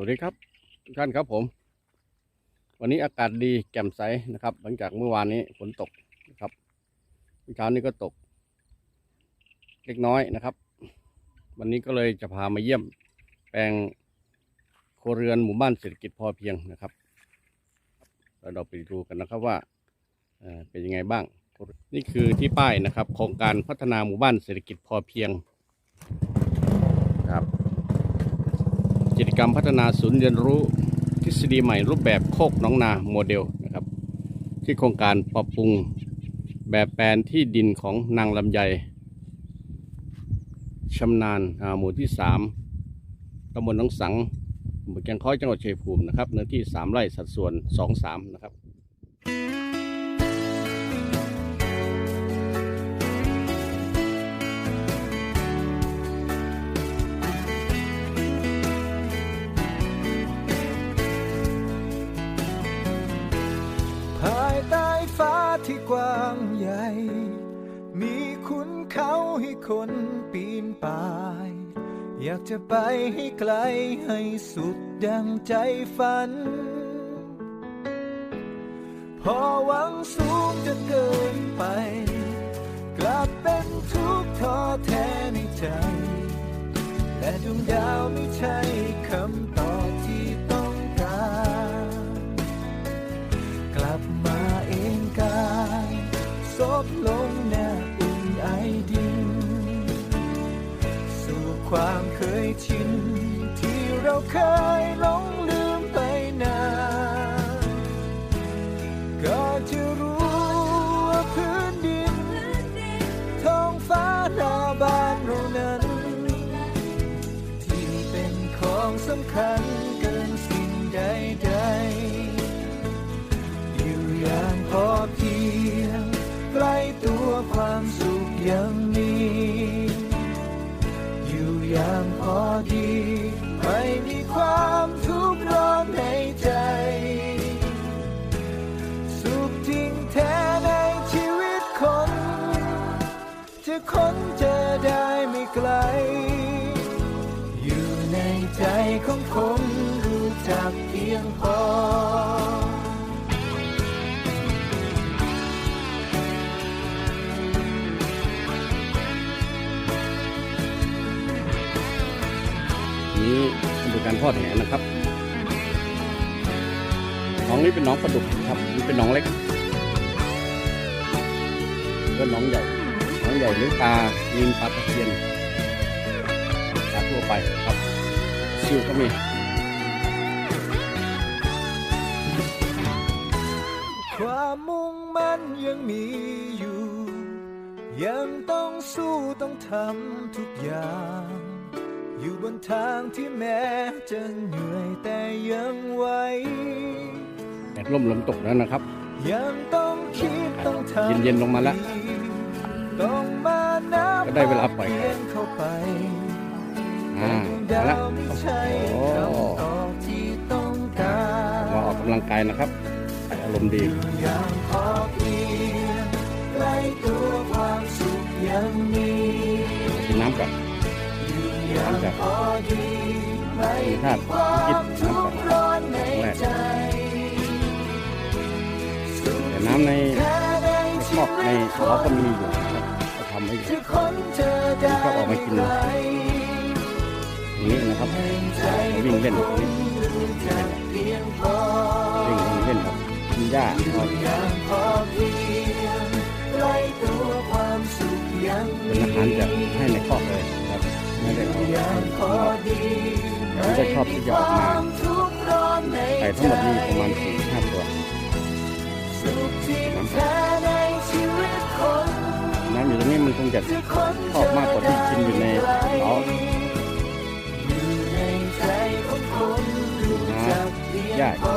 วัสดีครับ ทุกท่านครับผม วันนี้อากาศดีแจ่มใสนะครับ หลังจากเมื่อวานนี้ฝนตกนะครับเช้านี้ก็ตก เล็กน้อยนะครับ วันนี้ก็เลยจะพามาเยี่ยม แปลงโครเรือนหมู่บ้านเศรษฐกิจพอเพียงนะครับแล้วเราไปดูกันนะครับว่าเป็นยังไงบ้าง นี่คือที่ป้ายนะครับ โครงการพัฒนาหมู่บ้านเศรษฐกิจพอเพียงครับ กรรมพัฒนาศูนย์เรียนรู้ทฤษฎีใหม่รูปแบบโคกน้องนาโมเดลนะครับ ที่โครงการปรับปรุงแบบแปลนที่ดินของนางลำไยชำนาญอาหมู่ที่สามตำบลหนองสังอำเภอแกงค้อยจังหวัดชัยภูมินะครับเนื้อที่สามไร่สัดส่วนสองสามนะครับ คนปีนป่าย อยากจะไปให้ไกลให้สุดดังใจฝัน พอหวังสูงจนเกินไป กลับเป็นทุกข์ท้อแท้ในใจและดวงดาวไม่ใช่คำตอบที่ต้องการ กลับมาเองกายซบลง ความเคยชิน ที่เราเคยหลงลืมไปนานก็จะรู้ นเจอได้ไม่ไกล อยู่ในใจของคนรู้จักเพียงพอนี้เป็นการทอดแหนะครับน้องนี้เป็นน้องปลาดุกครับนี่เป็นน้องเล็ก ก็น้องใหญ่ น้องใหญ่เลี้ยงปลายิงปลาตะเพียนปลาทั่วไปครับซิวก็มีความมุ่งมั่นยังมีอยู่ ยังต้องสู้ต้องทำทุกอย่าง อยู่บนทางที่แม้จะเหนื่อยแต่ยังไหวแดดร่มลมตกแล้วนะครับยังต้องคิดต้องทำเย็นๆลงมาแล้วต้องมานับ ก็ได้เวลาปล่อยเพียงเข้าไปอ่าดามาแล้ววไม่ใช่โอ้คำตอบที่ต้องการมาออกกำลังกายนะครับอารมณ์ดีอย่างพอเพียงใกล้ตัวความสุขยังมีกินน้ำก่อนอยู่อย่างพอดีไม่มีธาตุความกินทุน้ำก่อกนข์ร้อนในแรกใจสุขแต่น้ำในแท้ในในคชีรอบในวิตคเราก็นมีอยู่นะครับก็ทำให้อยู่จะค้นเจอได้ชอบออกมากินไกลอย่างนี้นะครับวิ่งเล่นของนรู้จักเพียงพอวิ่งเล่นครับกินหญ้าอย่างพอเพียงใกล้ตัวความสุขยังเป็นอาหารจะให้ในครอบเลยนะครับไม่ได้เอาอย่างพอดีผมก็ชอบที่จะออกมาไก่ทั้งหมดมีประมาณสี่ห้าตัวสุขที่แท้ในชี คงจะชอบมากกว่าที่กินอยู่ในเขาอใใจของคนจักเพียงหญ้าพอ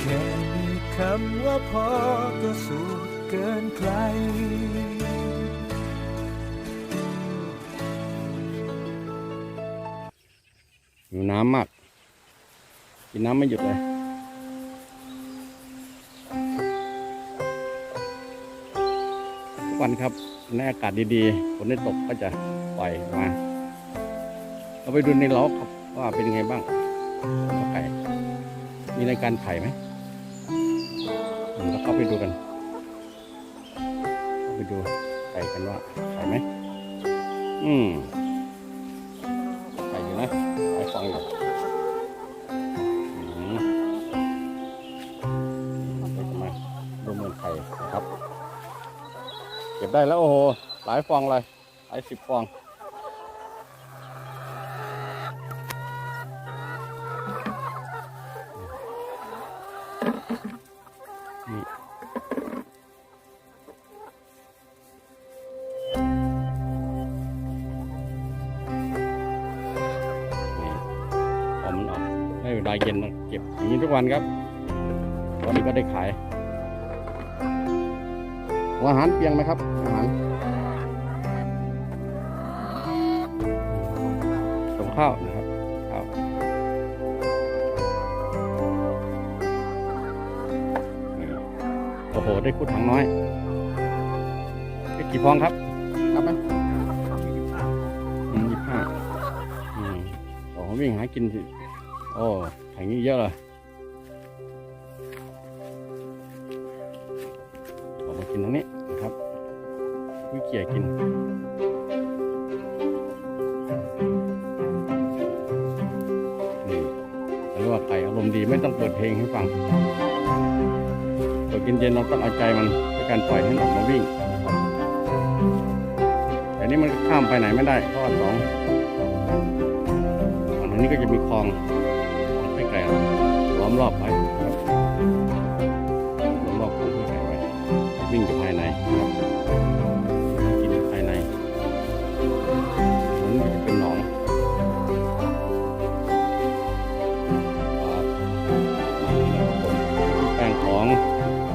แค่มีคำว่าพอก็สุขเกินใครอยู่น้ำมากกินน้ำไม่หยุดเลย วันครับในอากาศดีๆฝนได้ตกก็จะปล่อยมา เราไปดูในล้อครับว่าเป็นไงบ้างไก่มีรายการไข่ไหมอืมแล้วเข้าไปดูกันเข้าไปดูไก่กันว่าไข่ไหมอืม ได้แล้วโอ้โห หลายฟองเลย หลายสิบฟอง นี่หอมนออกให้เวลาเย็นนะเก็บอย่างนี้ทุกวันครับ วันนี้ก็ได้ขาย อาหารเปียงไหมครับ อาหารส่งข้าวนะครับข้าวนี่โอ้โห ได้คุดถังน้อยได้กี่ฟองครับนับไหมอืมยี่ห้าอืมโอ้โหวิ่งหากินสิโอ้ถังนี้เยอะเลย กินตรงนี้นะครับวิเกียกินนี่เรียกว่าไก่อารมณ์ดีไม่ต้องเปิดเพลงให้ฟังเปิดกินเย็นเราต้องเอาใจมันด้วยการปล่อยให้มันออกมาวิ่งแต่นี่มันข้ามไปไหนไม่ได้เพราะสองฝั่งนี้ก็จะมีคลองคลองไส้ไก่ล้อมรอบไป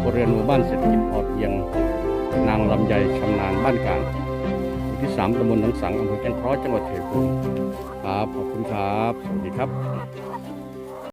บริเวณหมู่บ้านเศรษฐกิจพอเพียง นางลำไยชำนาญบ้านกลางที่สามตำบลหนองสังอำเภอแก่งเคราะห์จังหวัดเชียภูมิครับ ขอบคุณครับ สวัสดีครับ